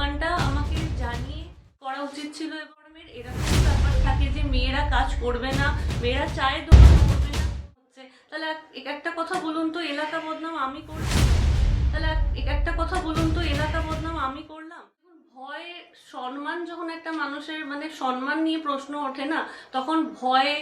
স্লোগানটা আমাকে জানিয়ে করা উচিত ছিল এবার এরকম ব্যাপার থাকে যে মেয়েরা কাজ করবে না, মেয়েরা চায় দোকান করবে না, হচ্ছে। তাহলে এক- একটা কথা বলুন তো, এলাকা বদনাম আমি করলাম তাহলে এক- একটা কথা বলুন তো, এলাকা বদনাম আমি করলাম? ভয়, সম্মান যখন একটা মানুষের মানে সম্মান নিয়ে প্রশ্ন ওঠে না, তখন ভয়,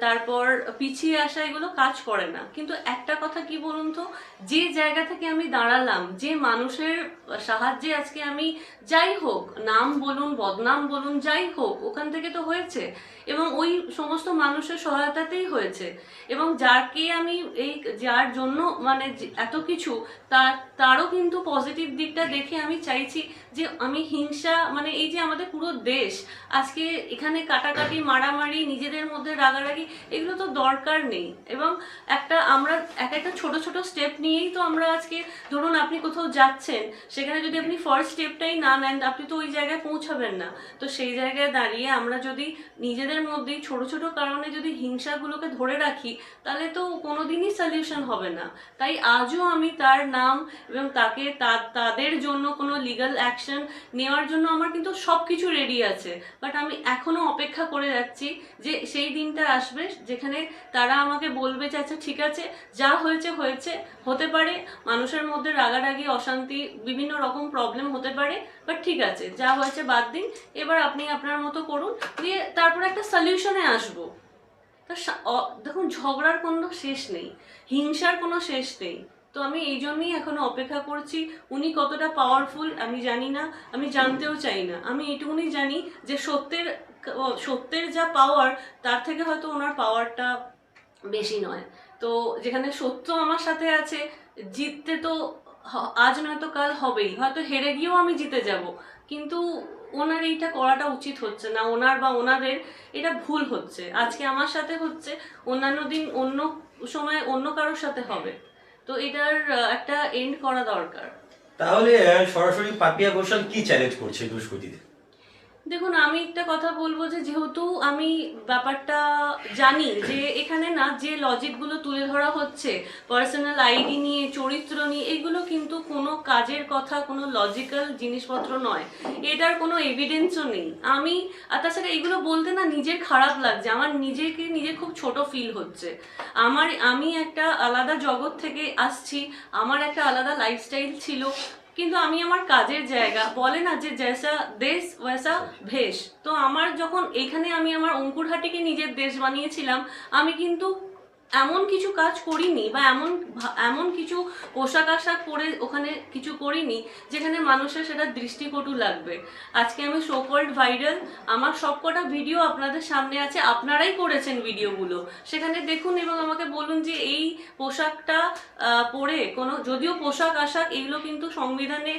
তারপর পিছিয়ে আসা এগুলো কাজ করে না। কিন্তু একটা কথা কি বলুন তো? যে জায়গা থেকে আমি দাঁড়ালাম, যে মানুষের সাহায্যে আজকে আমি যাই হোক, নাম বলুন, বদনাম বলুন, যাই হোক, ওখান থেকে তো হয়েছে। এবং ওই সমস্ত মানুষের সহায়তাতেই হয়েছে। এবং যাকে আমি এই, যার জন্য মানে এত কিছু, তার, তারও কিন্তু পজিটিভ দিকটা দেখে আমি চাইছি যে আমি হিংসা মানে এই যে আমাদের পুরো দেশ, আজকে এখানে কাটাকাটি, মারামারি, নিজেদের মধ্যে রাগারাগি, এগুলো তো দরকার নেই। এবং একটা আমরা, এক একটা ছোট ছোট স্টেপ নিয়েই তো আমরা আজকে, ধরুন আপনি কোথাও যাচ্ছেন, সেখানে যদি আপনি ফার্স্ট স্টেপটাই না নেন, আপনি তো ওই জায়গায় পৌঁছাবেন না। তো সেই জায়গায় দাঁড়িয়ে আমরা যদি নিজেদের মধ্যেই ছোট ছোট কারণে যদি হিংসাগুলোকে ধরে রাখি, তাহলে তো কোনোদিনই সলিউশন হবে না। তাই আজও আমি তার নাম এবং তাকে তাদের জন্য কোনো লিগ্যাল অ্যাকশন নেওয়ার জন্য আমার কিন্তু সব কিছু রেডি আছে। বাট আমি এখনও অপেক্ষা করে যাচ্ছি যে সেই দিনটা আসবে যেখানে তারা আমাকে বলবে যে আচ্ছা ঠিক আছে, যা হয়েছে হয়েছে, হতে পারে। মানুষের মধ্যে রাগারাগি, অশান্তি, বিভিন্ন রকম প্রবলেম হতে পারে। বাট ঠিক আছে, যা হয়েছে বাদ দিন। এবার আপনি আপনার মতো করুন। দিয়ে তারপর একটা সলিউশনে আসব। তা দেখুন, ঝগড়ার কোনো শেষ নেই। হিংসার কোনো শেষ নেই। তো আমি এই জন্যই এখনও অপেক্ষা করছি, উনি কতটা পাওয়ারফুল আমি জানি না, আমি জানতেও চাই না। আমি এটুকুনি জানি যে সত্যের সত্যের যা পাওয়ার তার থেকে হয়তো ওনার পাওয়ারটা বেশি নয়। তো যেখানে সত্য আমার সাথে আছে, জিততে তো আজ নয়তো কাল হবেই। হয়তো হেরে গিয়েও আমি জিতে যাব, কিন্তু ওনার এইটা করাটা উচিত হচ্ছে না, ওনার বা ওনাদের এটা ভুল হচ্ছে। আজকে আমার সাথে হচ্ছে, অন্যান্য দিন অন্য সময় অন্য কারোর সাথে হবে। তো এটার একটা এন্ড করা দরকার। তাহলে সরাসরি পাপিয়া ঘোষাল কি চ্যালেঞ্জ করছে দুষ্কৃতীদের? দেখুন, আমি একটা কথা বলব যে যেহেতু আমি ব্যাপারটা জানি যে এখানে না যে লজিকগুলো তুলে ধরা হচ্ছে পার্সোনাল আইডি নিয়ে, চরিত্র নিয়ে, এগুলো কিন্তু কোনো কাজের কথা, কোনো লজিক্যাল জিনিসপত্র নয়। এটার কোনো এভিডেন্সও নেই। আমি, আর তাছাড়া এগুলো বলতে না নিজের খারাপ লাগছে। আমার নিজেকে, নিজে খুব ছোট ফিল হচ্ছে। আমার, আমি একটা আলাদা জগৎ থেকে আসছি। আমার একটা আলাদা লাইফস্টাইল ছিল। কিন্তু আমি আমার কাজের জায়গা, বলে না যে জেসা দেশ, ওয়েসা ভেষ। তো আমার যখন এখানে আমি আমার অঙ্কুরহাটিকে নিজের দেশ বানিয়েছিলাম, আমি কিন্তু এমন কিছু কাজ করিনি বা এমন এমন কিছু পোশাক আশাক পরে ওখানে কিছু করিনি যেখানে মানুষের সেটা দৃষ্টিকটু লাগবে। আজকে আমি সোকল্ড ভাইরাল আমার সবকটা ভিডিও আপনাদের সামনে আছে, আপনারাই করেছেন ভিডিওগুলো সেখানে দেখুন এবং আমাকে বলুন যে এই পোশাকটা পরে কোনো, যদিও পোশাক আশাক এগুলো কিন্তু সংবিধানে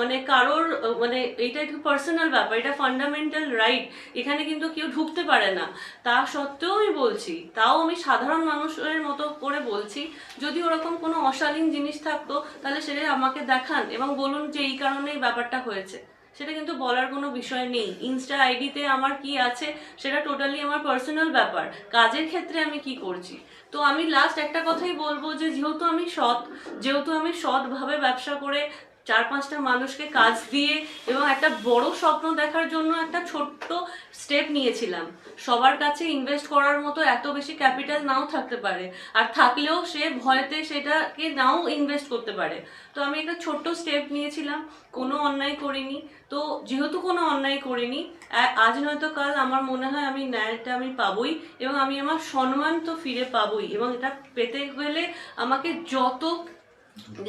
মানে কারোর মানে এটা একটু পার্সোনাল ব্যাপার, এটা ফান্ডামেন্টাল রাইট এখানে কিন্তু কেউ ঢুকতে পারে না। তা সত্ত্বেও আমি বলছি, তাও আমি সাধারণ মানুষের মতো করে বলছি, যদি ওরকম কোনো অশালীন জিনিস থাকতো, তাহলে সেটা আমাকে দেখান এবং বলুন যে এই কারণে এই ব্যাপারটা হয়েছে। সেটা কিন্তু বলার কোনো বিষয় নেই। ইনস্টা আইডিতে আমার কি আছে, সেটা টোটালি আমার পার্সোনাল ব্যাপার। কাজের ক্ষেত্রে আমি কি করছি? তো আমি লাস্ট একটা কথাই বলব যে, যেহেতু আমি সৎ, যেহেতু আমি সৎভাবে ব্যবসা করে চার পাঁচটা মানুষকে কাজ দিয়ে এবং একটা বড় স্বপ্ন দেখার জন্য একটা ছোট্ট স্টেপ নিয়েছিলাম। সবার কাছে ইনভেস্ট করার মতো এত বেশি ক্যাপিটাল নাও থাকতে পারে, আর থাকলেও সে ভয়তে সেটাকে নাও ইনভেস্ট করতে পারে। তো আমি একটা ছোট্ট স্টেপ নিয়েছিলাম, কোনো অন্যায় করিনি। তো যেহেতু কোনো অন্যায় করিনি আজ নয়তো কাল আমার মনে হয় আমি ন্যায়টা আমি পাবই এবং আমি আমার সম্মান তো ফিরে পাবই এবং এটা পেতে গেলে আমাকে যত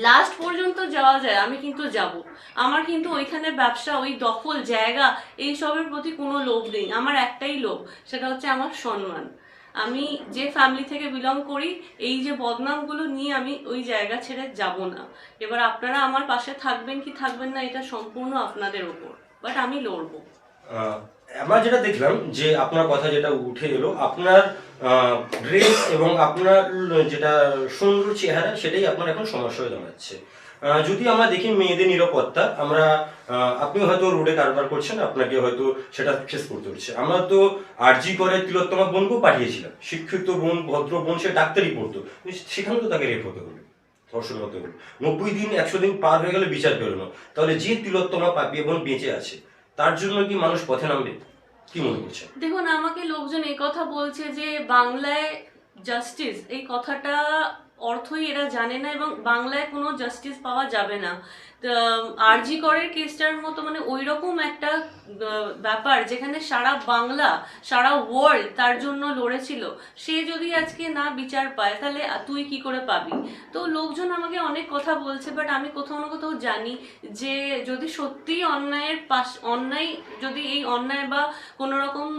লাস্ট পর্যন্ত যাওয়া যায়, আমি কিন্তু যাব। আমার কিন্তু ওইখানে ব্যবসা, ওই দখল, জায়গা, এই সবের প্রতি কোনো লোভ নেই। আমার একটাই লোভ, সেটা হচ্ছে আমার সম্মান। আমি যে ফ্যামিলি থেকে বিলং করি, এই যে বদনামগুলো নিয়ে আমি ওই জায়গা ছেড়ে যাব না। এবার আপনারা আমার পাশে থাকবেন কি থাকবেন না, এটা সম্পূর্ণ আপনাদের ওপর। বাট আমি লড়বো। আমরা যেটা দেখলাম যে আপনার কথা যেটা উঠে এলো, আপনার ড্রেস এবং আপনার, যেটা সুন্দর চেহারা সেটাই আপনার এখন সমস্যা হয়ে দাঁড়াচ্ছে। যদি আমরা দেখি মেয়েদের নিরাপত্তা, আমরা আপনি হয়তো রোডে কারবার করছেন, আপনাকে হয়তো সেটা ফেস করতে হচ্ছে। আমরা তো আরজি করে তিলোত্তমা বোনকেও পাঠিয়েছিলাম। শিক্ষিত বোন, ভদ্র বোন, সে ডাক্তারি পড়তো। সেখানে তো তাকে রেপ হতে হলো, ধর্ষণ হতে হলো। নব্বই দিন, একশো দিন পার হয়ে গেলে বিচার পেরোনো তাহলে যে তিলোত্তমা পাপি এবং বেঁচে আছে, তার জন্য কি মানুষ পথে নামবে? কি মনে করছেন দেখুন আমাকে লোকজন এই কথা বলছে যে বাংলায় জাস্টিস এই কথাটা অর্থই এরা জানে না এবং বাংলায় কোনো জাস্টিস পাওয়া যাবে না। আরজি করের কেসটার মতো মানে ওই রকম একটা ব্যাপার যেখানে সারা বাংলা, সারা ওয়ার্ল্ড তার জন্য লড়েছিল। সে যদি আজকে না বিচার পায়, তাহলে তুই কি করে পাবি? তো লোকজন আমাকে অনেক কথা বলছে বাট আমি কোথাও না কোথাও জানি যে যদি সত্যিই অন্যায়ের পাশ, অন্যায় যদি এই অন্যায় বা কোনো রকম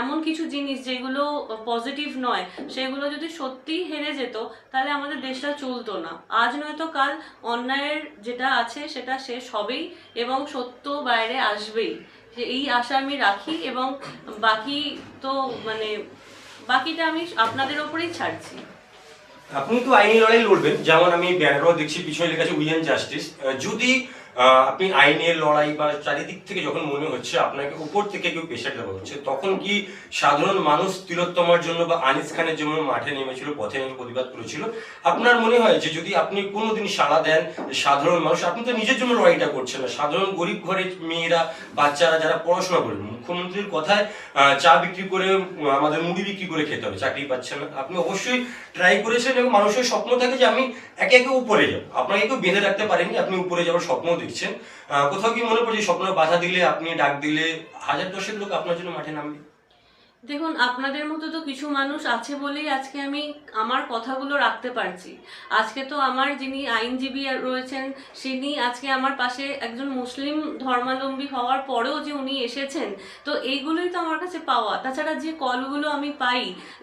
এমন কিছু জিনিস যেগুলো পজিটিভ নয়, সেগুলো যদি সত্যিই হেরে যেত, তাহলে আমাদের দেশটা চলতো না। আজ নয়তো কাল অন্যায়ের যেটা আছে সেটা শেষ হবেই এবং সত্য বাইরে আসবেই। যে এই আশা আমি রাখি এবং বাকি তো মানে বাকিটা আমি আপনাদের ওপরেই ছাড়ছি। আপনি তো আইনি লড়াই লড়বেন। যেমন আমি ব্যানারও দেখছি, পিছনে লেখা আছে উইয়ান জাস্টিস। যদি আপনি আইনের লড়াই বা চারিদিক থেকে যখন মনে হচ্ছে আপনাকে উপর থেকে কেউ প্রেশার দেওয়া হচ্ছে, তখন কি সাধারণ মানুষ তিলোত্তমার জন্য বা আনিস খানের জন্য মাঠে নেমেছিল, পথে নেমে প্রতিবাদ করেছিল? আপনার মনে হয় যে যদি আপনি কোনোদিন সাড়া দেন সাধারণ মানুষ, আপনি তো নিজের জন্য লড়াইটা করছেন না, সাধারণ গরিব ঘরের মেয়েরা, বাচ্চারা যারা পড়াশোনা করেন, মুখ্যমন্ত্রীর কথায় চা বিক্রি করে আমাদের মুড়ি বিক্রি করে খেতে হবে, চাকরি পাচ্ছেন না। আপনি অবশ্যই ট্রাই করেছেন এবং মানুষের স্বপ্ন থাকে যে আমি একে একে উপরে যাব। আপনাকে কেউ বেঁধে রাখতে পারেননি আপনি উপরে যাওয়ার স্বপ্ন দেখছেন আহ, কোথাও কি মনে পড়ছে স্বপ্ন বাধা দিলে আপনি ডাক দিলে হাজার দশের লোক আপনার জন্য মাঠে নামবে? দেখুন, আপনাদের মতো তো কিছু মানুষ আছে বলেই আজকে আমি আমার কথাগুলো রাখতে পারছি। আজকে তো আমার যিনি আইনজীবী রয়েছেন তিনি আজকে আমার পাশে একজন মুসলিম ধর্মাবলম্বী হওয়ার পরেও যে উনি এসেছেন, তো এইগুলোই তো আমার কাছে পাওয়া। তাছাড়া যে কলগুলো আমি পাই,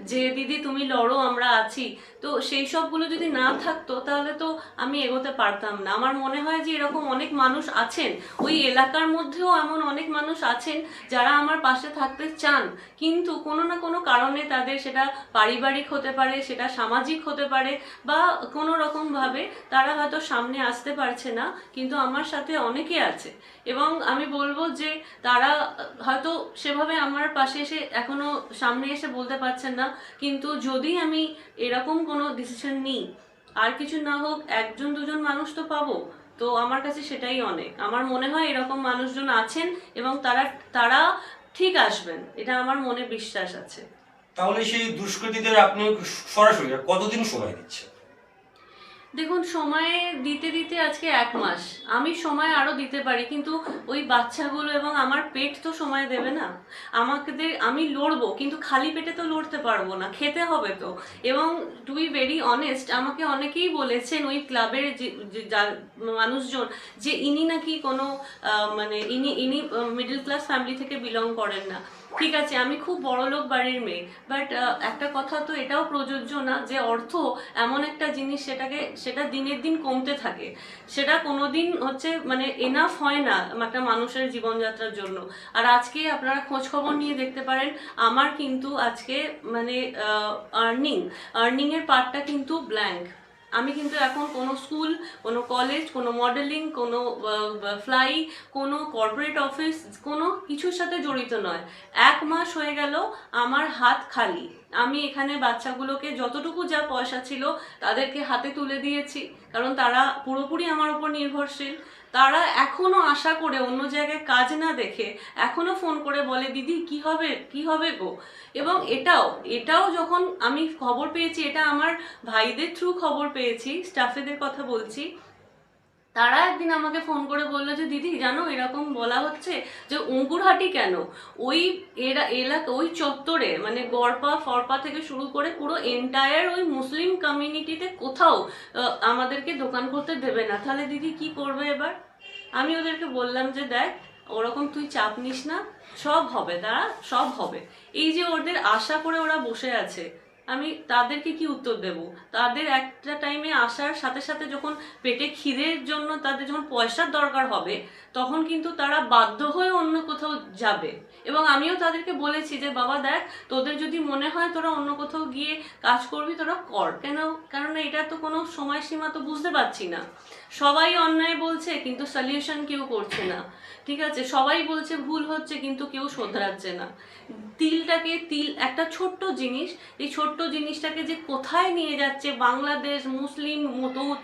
যে দিদি, তুমি লড়ো, আমরা আছি তো সেই সবগুলো যদি না থাকতো, তাহলে তো আমি এগোতে পারতাম না। আমার মনে হয় যে এরকম অনেক মানুষ আছেন, ওই এলাকার মধ্যেও এমন অনেক মানুষ আছেন যারা আমার পাশে থাকতে চান। কিন্তু কোনো না কোনো কারণে তাদের সেটা পারিবারিক হতে পারে, সেটা সামাজিক হতে পারে বা কোনো রকমভাবে তারা হয়তো সামনে আসতে পারছে না, কিন্তু আমার সাথে অনেকে আছে। এবং আমি বলব যে তারা হয়তো সেভাবে আমার পাশে এসে এখনও সামনে এসে বলতে পারছেন না, কিন্তু যদি আমি এরকম কোনো ডিসিশন নিই, আর কিছু না হোক একজন দুজন মানুষ তো পাবো, তো আমার কাছে সেটাই অনেক। আমার মনে হয় এরকম মানুষজন আছেন এবং তারা তারা ঠিক আসবেন, এটা আমার মনে বিশ্বাস আছে। তাহলে সেই দুষ্কৃতীদের আপনি সরাসরি, কতদিন সময় দিচ্ছেন? দেখুন, সময় দিতে দিতে আজকে এক মাস। আমি সময় আরও দিতে পারি, কিন্তু ওই বাচ্চাগুলো এবং আমার পেট তো সময় দেবে না। আমাকে আমি লড়বো, কিন্তু খালি পেটে তো লড়তে পারব না, খেতে হবে তো। এবং টু বি ভেরি অনেস্ট আমাকে অনেকেই বলেছেন ওই ক্লাবের মানুষজন, যে ইনি নাকি কোনো মানে ইনি ইনি মিডল ক্লাস ফ্যামিলি থেকে বিলং করেন না। ঠিক আছে, আমি খুব বড় লোক বাড়ির মেয়ে বাট একটা কথা তো এটাও প্রযোজ্য না যে অর্থ এমন একটা জিনিস সেটাকে সেটা দিনের দিন কমতে থাকে। সেটা কোনোদিন হচ্ছে মানে এনাফ হয় না একটা মানুষের জীবনযাত্রার জন্য। আর আজকে আপনারা খোঁজ খবর নিয়ে দেখতে পারেন, আমার কিন্তু আজকে মানে আর্নিং আর্নিংয়ের পার্টটা কিন্তু ব্ল্যাঙ্ক আমি কিন্তু এখন কোনো স্কুল কোনো কলেজ কোনো মডেলিং কোনো ফ্লাই কোনো কর্পোরেট অফিস কোনো কিছুর সাথে জড়িত নয়। এক মাস হয়ে গেল, আমার হাত খালি। আমি এখানে বাচ্চাগুলোকে যতটুকু যা পয়সা ছিল তাদেরকে হাতে তুলে দিয়েছি। কারণ তারা পুরোপুরি আমার উপর নির্ভরশীল। তারা এখনও আশা করে অন্য জায়গায় কাজ না দেখে এখনও ফোন করে বলে, দিদি, কি হবে? কি হবে গো? এবং এটাও এটাও যখন আমি খবর পেয়েছি, এটা আমার ভাইদের থ্রু খবর পেয়েছি স্টাফেদের কথা বলছি তারা একদিন আমাকে ফোন করে বলল যে, দিদি, জানো এরকম বলা হচ্ছে যে, অঙ্কুরহাটি কেন? ওই এরা, এলাকা, ওই চত্বরে মানে গড়পা ফরপা থেকে শুরু করে পুরো এন্টায়ার ওই মুসলিম কমিউনিটিতে কোথাও আমাদেরকে দোকান করতে দেবে না। তাহলে দিদি কি করবে এবার? আমি ওদেরকে বললাম যে, দেখ, ওরকম তুই চাপ নিস না, সব হবে, তারা সব হবে। এই যে ওদের আশা করে ওরা বসে আছে আমি তাদেরকে কি উত্তর দেব? তাদের একটা টাইমে আসার সাথে সাথে যখন পেটে খিদের জন্য তাদের যখন পয়সার দরকার হবে, তখন কিন্তু তারা বাধ্য হয়ে অন্য কোথাও যাবে। এবং আমিও তাদেরকে বলেছি যে, বাবা, দেখ, তোদের যদি মনে হয় তোরা অন্য কোথাও গিয়ে কাজ করবি, তোরা কর। কেন? কারণ এটা তো কোনো সময়সীমা তো বুঝতে পারছি না। সবাই অন্যায় বলছে, কিন্তু সলিউশন কেউ করছে না। ঠিক আছে? সবাই বলছে ভুল হচ্ছে, কিন্তু কেউ শোধরাচ্ছে না। তিলটাকে তিল, একটা ছোট্ট জিনিস, এই ছোট্ট ছোট্ট জিনিসটাকে যে কোথায় নিয়ে যাচ্ছে, বাংলাদেশ, মুসলিম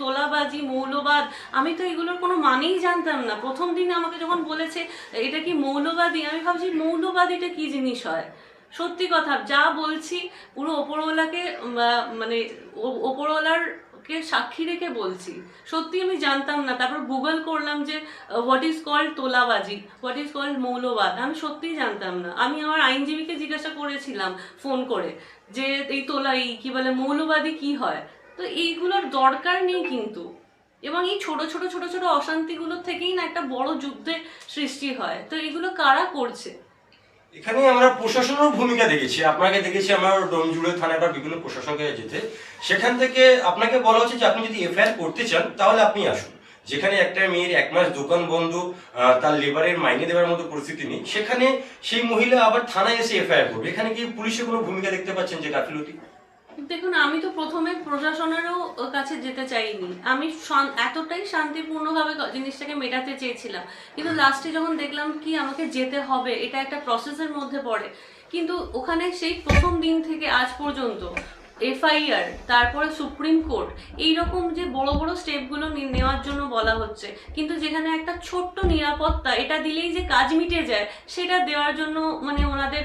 তোলাবাজি, মৌলবাদ, আমি তো এগুলোর কোনো মানেই জানতাম না। প্রথম দিন আমাকে যখন বলেছে, এটা কি মৌলবাদী? আমি ভাবছি মৌলবাদীটা কী জিনিস হয়? সত্যি কথা, যা বলছি, পুরো ওপরওয়ালাকে মানে ওপরওয়ালার কে সাক্ষী রেখে বলছি। সত্যি আমি জানতাম না। তারপর গুগল করলাম যে হোয়াট ইজ কল্ড তোলাবাজি হোয়াট ইজ কল্ড মৌলবাদ। আমি সত্যিই জানতাম না। আমি আমার আইনজীবীকে জিজ্ঞাসা করেছিলাম ফোন করে যে, এই তোলা, এই কি বলে, মৌলবাদী কি হয়? তো এইগুলোর দরকার নেই কিন্তু। এবং এই ছোট ছোট ছোট ছোট অশান্তিগুলোর থেকেই না একটা বড় যুদ্ধের সৃষ্টি হয়। তো এগুলো কারা করছে? এখানে আমরা প্রশাসনের ভূমিকা দেখেছি। আপনাকে দেখেছি আমার ডোমজুড়ে থানায় বা বিভিন্ন প্রশাসনকে যেতে। সেখান থেকে আপনাকে বলা হচ্ছে যে আপনি যদি এফআইআর করতে চান, তাহলে আপনি আসুন। যেখানে একটা মেয়ের এক মাস দোকান বন্ধ তার লেবারের মাইনে দেওয়ার মতো পরিস্থিতি নেই, সেখানে সেই মহিলা আবার থানায় এসে এফআইআর করবে। এখানে কি পুলিশের কোনো ভূমিকা দেখতে পাচ্ছেন যে গাফিলতি দেখুন, আমি তো প্রথমে প্রশাসনেরও কাছে যেতে চাইনি। আমি এতটাই শান্তিপূর্ণভাবে জিনিসটাকে মেটাতে চেয়েছিলাম। কিন্তু লাস্টে যখন দেখলাম কি আমাকে যেতে হবে, এটা একটা প্রসেসের মধ্যে পড়ে। কিন্তু ওখানে সেই প্রথম দিন থেকে আজ পর্যন্ত এফআইআর, তারপরে সুপ্রিম কোর্ট, এইরকম যে বড় বড় স্টেপগুলো নেওয়ার জন্য বলা হচ্ছে। কিন্তু যেখানে একটা ছোট্ট নিরাপত্তা, এটা দিলেই যে কাজ মিটে যায়, সেটা দেওয়ার জন্য মানে ওনাদের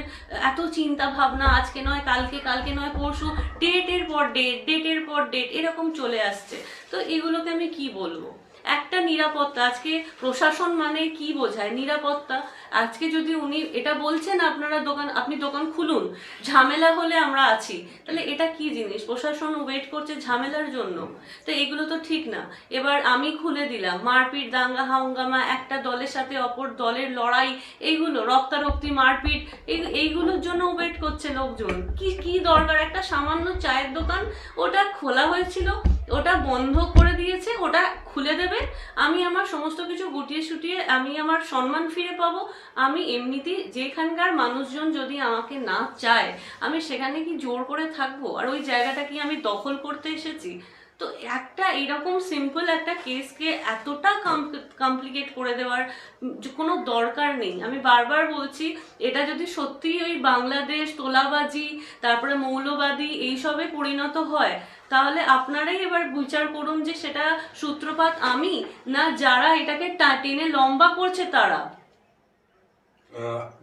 এত চিন্তা ভাবনা আজকে নয়, কালকে কালকে নয়, পরশু ডেটের পর ডেট ডেটের পর ডেট এরকম চলে আসছে। তো এগুলোকে আমি কি বলব? একটা নিরাপত্তা। আজকে প্রশাসন মানে কি বোঝায়? নিরাপত্তা। আজকে যদি উনি এটা বলছেন আপনারা দোকান, আপনি দোকান খুলুন। ঝামেলা হলে আমরা আছি। তাহলে এটা কি জিনিস? প্রশাসন ওয়েট করছে ঝামেলার জন্য। তো এগুলো তো ঠিক না। এবার আমি খুলে দিলাম। মারপিট, দাঙ্গা, হাঙ্গামা, একটা দলের সাথে অপর দলের লড়াই, এইগুলো, রক্তারক্তি, মারপিট, এই- এইগুলোর জন্য ওয়েট করছে লোকজন। কি কি দরকার? একটা সামান্য চায়ের দোকান, ওটা খোলা হয়েছিল। ওটা বন্ধ করে দিয়েছে, ওটা খুলে দেবে। আমি আমার সমস্ত কিছু গুটিয়ে সুটিয়ে আমি আমার সম্মান ফিরে পাবো। আমি এমনিতেই যেখানকার মানুষজন যদি আমাকে না চায়, আমি সেখানে কি জোর করে থাকব? আর ওই জায়গাটা কি আমি দখল করতে এসেছি? তো একটা এরকম সিম্পল একটা কেসকে এতটা কমপ্লিকেট করে দেওয়ার কোনো দরকার নেই। আমি বারবার বলছি, এটা যদি সত্যি ওই বাংলাদেশ তোলাবাজি, তারপরে মৌলবাদী, এইসবে পরিণত হয় তাহলে আপনারাই এবার বিচার করুন যে সেটা সূত্রপাত আমি না যারা এটাকে টেনে লম্বা করছে তারা।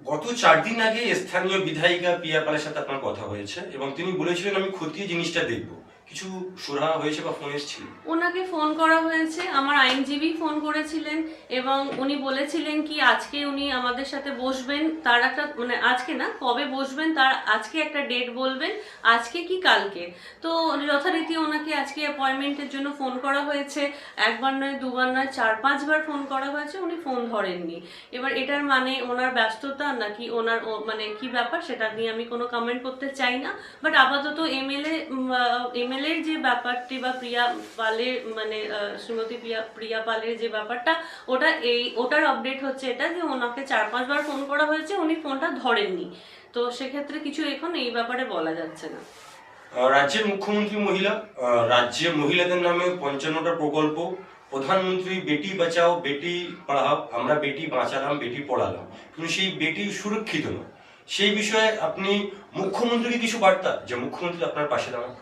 গত চার দিন আগে স্থানীয় বিধায়িকা পিয়া পালের সাথে আপনার কথা হয়েছে এবং তিনি বলেছিলেন, আমি খতিয়ে জিনিসটা দেখব। কিছু সুরা হয়েছে বা ফোন এসেছিল? ওনাকে ফোন করা হয়েছে, আমার আইনজীবী ফোন করেছিলেন এবং উনি বলেছিলেন কি আজকে উনি আমাদের সাথে বসবেন, তার একটা মানে আজকে না, কবে বসবেন, তার আজকে একটা ডেট বলবেন, আজকে কি কালকে? তো যথারীতি ওনাকে আজকে অ্যাপয়েন্টমেন্টের জন্য ফোন করা হয়েছে, একবার নয়, দুবার নয়, চার, পাঁচবার ফোন করা হয়েছে, উনি ফোন ধরেননি। এবার এটার মানে ওনার ব্যস্ততা নাকি ওনার মানে কি ব্যাপার সেটা নিয়ে আমি কোনো কমেন্ট করতে চাই না বাট আপাতত এমএলএ এমএলএর যে ব্যাপারটি বা প্রিয়া পালের মানে শ্রীমতী প্রিয়া প্রিয়া পালের যে ব্যাপারটা, ওটা এই, ওটার আপডেট হচ্ছে এটা যে ওনাকে চার পাঁচবার ফোন করা হয়েছে, উনি ফোনটা ধরেননি। তো সেক্ষেত্রে কিছু এখন এই ব্যাপারে বলা যাচ্ছে না। রাজ্যের মুখ্যমন্ত্রী মহিলা রাজ্যে মহিলাদের নামে পঞ্চান্নটা প্রকল্প, প্রধানমন্ত্রী বেটি বাঁচাও, বেটি পড়াও, আমরা বেটি বাঁচালাম, বেটি পড়ালাম। কিন্তু সেই বেটি সুরক্ষিত নয়। সেই বিষয়ে আপনি মুখ্যমন্ত্রীকে কিছু বার্তা, যে মুখ্যমন্ত্রী আপনার পাশে দাঁড়ান।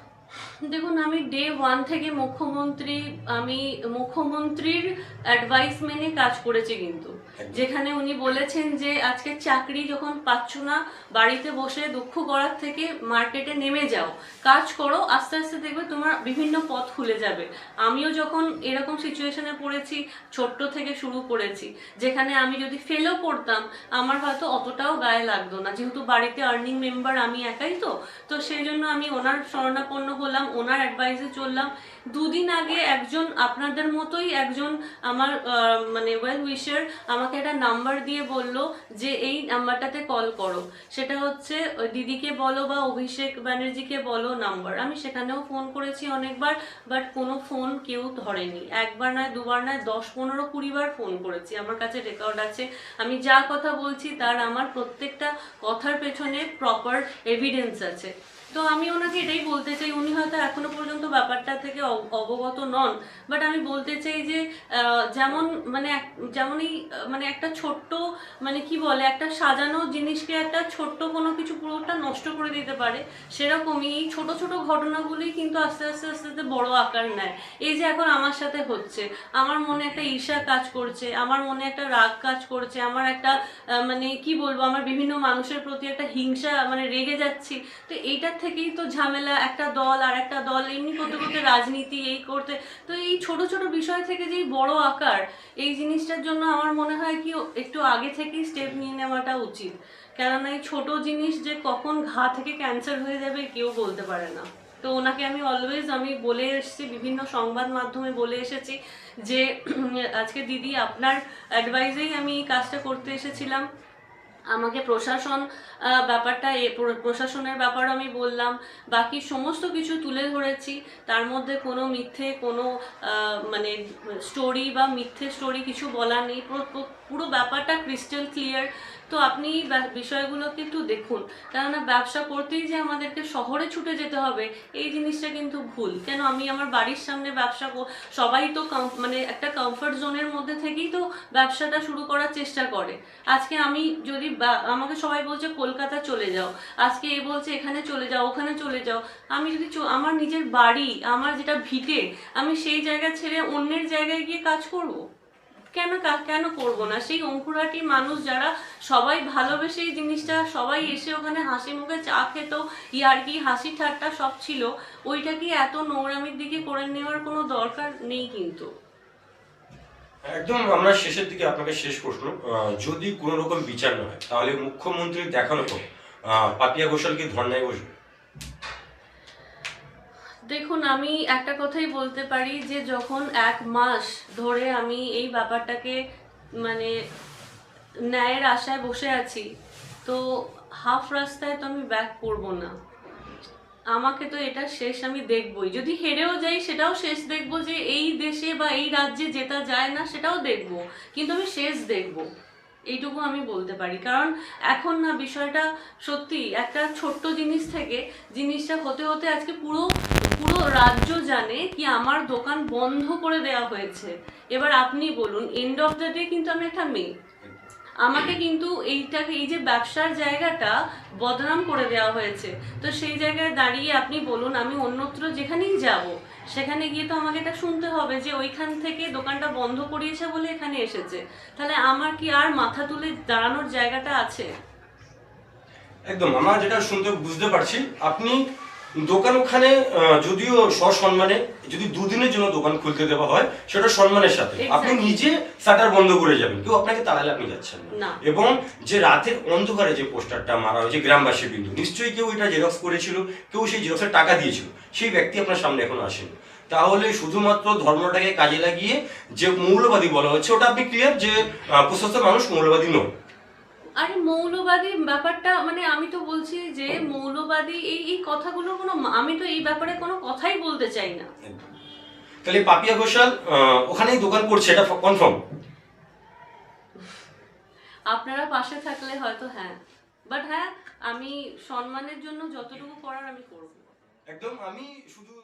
দেখুন আমি ডে ওয়ান থেকে মুখ্যমন্ত্রী আমি মুখ্যমন্ত্রীর অ্যাডভাইস মেনে কাজ করেছি কিন্তু। যেখানে উনি বলেছেন যে আজকে চাকরি যখন পাচ্ছ না বাড়িতে বসে দুঃখ করার থেকে মার্কেটে নেমে যাও। কাজ করো আস্তে আস্তে দেখবে তোমার বিভিন্ন পথ খুলে যাবে। আমিও যখন এরকম সিচুয়েশনে পড়েছি ছোট্ট থেকে শুরু করেছি যেখানে আমি যদি ফেলও করতাম আমার হয়তো অতটাও গায়ে লাগতো না। যেহেতু বাড়িতে আর্নিং মেম্বার আমি একাই তো তো সেই জন্য আমি ওনার শরণাপন্ন হলাম ওনার অ্যাডভাইসে চললাম। দুদিন আগে একজন আপনাদের মতোই একজন আমার মানে ওয়েল উইশার আমাকে একটা নাম্বার দিয়ে বলল যে, এই নাম্বারটাতে কল করো। সেটা হচ্ছে দিদিকে বলো বা অভিষেক ব্যানার্জিকে বলো নাম্বার আমি সেখানেও ফোন করেছি অনেকবার বাট কোনো ফোন কেউ ধরেনি। একবার নয়, দুবার নয়, দশ, পনেরো কুড়িবার ফোন করেছি। আমার কাছে রেকর্ড আছে। আমি যা কথা বলছি তার আমার প্রত্যেকটা কথার পেছনে প্রপার এভিডেন্স আছে। তো আমি ওনাকে এটাই বলতে চাই, উনি হয়তো এখনও পর্যন্ত ব্যাপারটা থেকে অব- অবগত নন বাট আমি বলতে চাই যে যেমন মানে এক- যেমন এই মানে একটা ছোট্ট মানে কি বলে, একটা সাজানো জিনিসকে একটা ছোট্ট কোনো কিছু পুরোটা নষ্ট করে দিতে পারে, সেরকমই এই ছোটো ছোটো ঘটনাগুলি কিন্তু আস্তে আস্তে আস্তে আস্তে বড় আকার নেয়। এই যে এখন আমার সাথে হচ্ছে, আমার মনে একটা ঈর্ষা কাজ করছে, আমার মনে একটা রাগ কাজ করছে, আমার একটা মানে কি বলব, আমার বিভিন্ন মানুষের প্রতি একটা হিংসা মানে রেগে যাচ্ছি, তো এইটার থেকেই তো ঝামেলা, একটা দল আর একটা দল, এমনি করতে করতে রাজনীতি, এই করতে। তো এই ছোট ছোট বিষয় থেকে যে এই বড় আকার, এই জিনিসটার জন্য আমার মনে হয় কি একটু আগে থেকেই স্টেপ নিয়ে নেওয়াটা উচিত। কেননা এই ছোট জিনিস যে কখন ঘা থেকে ক্যান্সার হয়ে যাবে কেউ বলতে পারে না। তো ওনাকে আমি অলওয়েজ আমি বলে এসেছি, বিভিন্ন সংবাদ মাধ্যমে বলে এসেছি যে আজকে দিদি আপনার অ্যাডভাইসেই আমি এই কাজটা করতে এসেছিলাম। আমাকে প্রশাসন ব্যাপারটা প্রশাসনের ব্যাপার আমি বললাম। বাকি সমস্ত কিছু তুলে ধরেছি। তার মধ্যে কোনো মিথ্যে কোনো মানে স্টোরি বা মিথ্যে স্টোরি কিছু বলা নেই। পুরো- পুরো- পুরো ব্যাপারটা ক্রিস্টাল ক্লিয়ার তো আপনি বিষয়গুলোকে একটু দেখুন। কেননা ব্যবসা করতেই যে আমাদেরকে শহরে ছুটে যেতে হবে, এই জিনিসটা কিন্তু ভুল। কেন আমি আমার বাড়ির সামনে ব্যবসা সবাই তো মানে একটা কমফর্ট জোনের মধ্যে থেকেই তো ব্যবসাটা শুরু করার চেষ্টা করে। আজকে আমি যদি আমাকে সবাই বলছে, কলকাতা চলে যাও। আজকে এ বলছে, এখানে চলে যাও, ওখানে চলে যাও। আমি যদি আমার নিজের বাড়ি, আমার যেটা ভিটে, আমি সেই জায়গা ছেড়ে অন্যের জায়গায় গিয়ে কাজ করব? কেন কেন করব না? সেই অঙ্কুরাটি মানুষ যারা সবাই ভালোবেসে এই জিনিসটা, সবাই এসে ওখানে হাসি মুখে চা খেত, ইয়ার্কি, হাসি ঠাট্টা সব ছিল ওইটা কি এত নোংরামির দিকে করে নেওয়ার কোনো দরকার নেই কিন্তু। একদম, আমরা শেষের দিকে আপনাকে শেষ প্রশ্ন যদি কোনো রকম বিচার না হয়, তাহলে মুখ্যমন্ত্রীর দেখানো পাপিয়া ঘোষাল কি ধর্নায় বসবে। দেখুন, আমি একটা কথাই বলতে পারি যে যখন এক মাস ধরে আমি এই ব্যাপারটাকে মানে ন্যায়ের আশায় বসে আছি, তো হাফ রাস্তায় তো আমি ব্যাক করব না। আমাকে তো এটা শেষ আমি দেখবই। যদি হেরেও যাই, সেটাও শেষ দেখব যে এই দেশে বা এই রাজ্যে যেটা যায় না, সেটাও দেখব। কিন্তু আমি শেষ দেখব। এইটুকু আমি বলতে পারি। কারণ এখন না বিষয়টা সত্যি একটা ছোট্ট জিনিস থেকে জিনিসটা হতে হতে আজকে পুরো পুরো রাজ্য জানে কি আমার দোকান বন্ধ করে দেওয়া হয়েছে। এবার আপনি বলুন এন্ড অফ দ্য ডে কিন্তু আমি একটা মেয়ে। আমাকে কিন্তু এইটাকে, এই যে ব্যবসার জায়গাটা বদনাম করে দেওয়া হয়েছে। তো সেই জায়গায় দাঁড়িয়ে আপনি বলুন, আমি অন্যত্র যেখানেই যাব, সেখানে গিয়ে তো আমাকে এটা শুনতে হবে যে ওইখান থেকে দোকানটা বন্ধ করিয়েছে বলে এখানে এসেছে। তাহলে আমার কি আর মাথা তুলে দাঁড়ানোর জায়গাটা আছে? একদম, আমরা যেটা শুনতে বুঝতে পারছি, আপনি দোকান ওখানে যদিও সসম্মানে যদি দুদিনের জন্য দোকান খুলতে দেওয়া হয় সেটা সম্মানের সাথে। আপনি নিজে শাটার বন্ধ করে যাবেন কেউ আপনাকে তাড়ালে আপনি যাচ্ছেন না। এবং যে রাতের অন্ধকারে যে পোস্টারটা মারা হয়েছে গ্রামবাসী বিন্দু নিশ্চয়ই কেউ এটা জেরক্স করেছিল কেউ সেই জেরক্সের টাকা দিয়েছিল সেই ব্যক্তি আপনার সামনে এখন আসেন। তাহলে শুধুমাত্র ধর্মটাকে কাজে লাগিয়ে যে মৌলবাদী বলা হচ্ছে ওটা আপনি ক্লিয়ার যে প্রশস্ত মানুষ মৌলবাদী নয় আরে মৌলবাদী ব্যাপারটা মানে আমি তো বলছি যে মৌলবাদী এই এই কথাগুলো কোনো আমি তো এই ব্যাপারে কোনো কথাই বলতে চাই না। তাহলে পাপিয়া ঘোষাল ওখানেই দোকান করছে এটা কনফার্ম আপনারা পাশে থাকলে হয়তো হ্যাঁ। বাট হ্যাঁ আমি সম্মানের জন্য যতটুকু করার আমি করব। একদম আমি শুধু